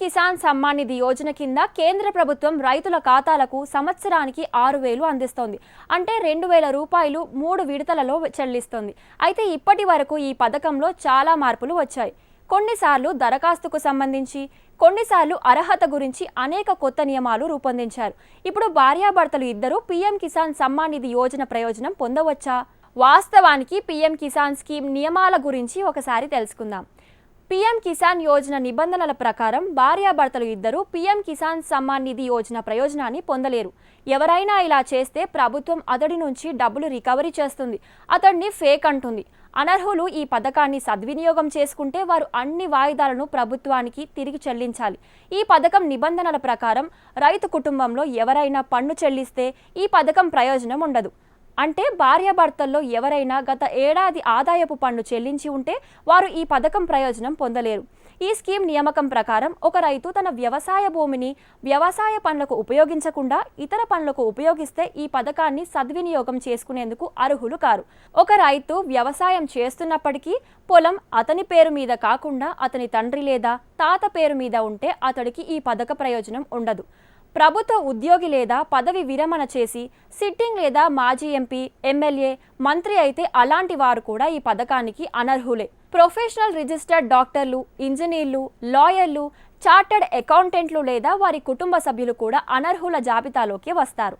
కిసాన్ సమ్మాన్ నిధి యోజన కింద కేంద్ర ప్రభుత్వం రైతుల ఖాతాలకు సంవత్సరానికి ఆరు వేలు అందిస్తోంది. అంటే రెండు వేల రూపాయలు మూడు విడతలలో చెల్లిస్తోంది. అయితే ఇప్పటి వరకు ఈ పథకంలో చాలా మార్పులు వచ్చాయి. కొన్నిసార్లు దరఖాస్తుకు సంబంధించి కొన్నిసార్లు అర్హత గురించి అనేక కొత్త నియమాలు రూపొందించారు. ఇప్పుడు భార్యాభర్తలు ఇద్దరూ పీఎం కిసాన్ సమ్మాన్ నిధి యోజన ప్రయోజనం పొందవచ్చా? వాస్తవానికి పీఎం కిసాన్ స్కీమ్ నియమాల గురించి ఒకసారి తెలుసుకుందాం. పీఎం కిసాన్ యోజన నిబంధనల ప్రకారం భార్యాభర్తలు ఇద్దరూ పీఎం కిసాన్ సమ్మాన్ నిధి యోజన ప్రయోజనాన్ని పొందలేరు. ఎవరైనా ఇలా చేస్తే ప్రభుత్వం అతడి నుంచి డబ్బులు రికవరీ చేస్తుంది. అతడిని ఫేక్ అంటుంది. అనర్హులు ఈ పథకాన్ని సద్వినియోగం చేసుకుంటే వారు అన్ని వాయిదాలను ప్రభుత్వానికి తిరిగి చెల్లించాలి. ఈ పథకం నిబంధనల ప్రకారం రైతు కుటుంబంలో ఎవరైనా పన్ను చెల్లిస్తే ఈ పథకం ప్రయోజనం ఉండదు. అంటే భార్యాభర్తల్లో ఎవరైనా గత ఏడాది ఆదాయపు పన్ను చెల్లించి ఉంటే వారు ఈ పథకం ప్రయోజనం పొందలేరు. ఈ స్కీమ్ నియామకం ప్రకారం ఒక రైతు తన వ్యవసాయ భూమిని వ్యవసాయ పనులకు ఉపయోగించకుండా ఇతర పనులకు ఉపయోగిస్తే ఈ పథకాన్ని సద్వినియోగం చేసుకునేందుకు అర్హులు కారు. ఒక రైతు వ్యవసాయం చేస్తున్నప్పటికీ పొలం అతని పేరు మీద కాకుండా అతని తండ్రి లేదా తాత పేరు మీద ఉంటే అతడికి ఈ పథక ప్రయోజనం ఉండదు. ప్రభుత్వ ఉద్యోగి లేదా పదవి విరమణ చేసి సిట్టింగ్ లేదా మాజీ ఎంపీ ఎమ్మెల్యే మంత్రి అయితే అలాంటి వారు కూడా ఈ పథకానికి అనర్హులే. ప్రొఫెషనల్ రిజిస్టర్డ్ డాక్టర్లు ఇంజనీర్లు లాయర్లు చార్టర్డ్ అకౌంటెంట్లు లేదా వారి కుటుంబ సభ్యులు కూడా అనర్హుల జాబితాలోకి వస్తారు.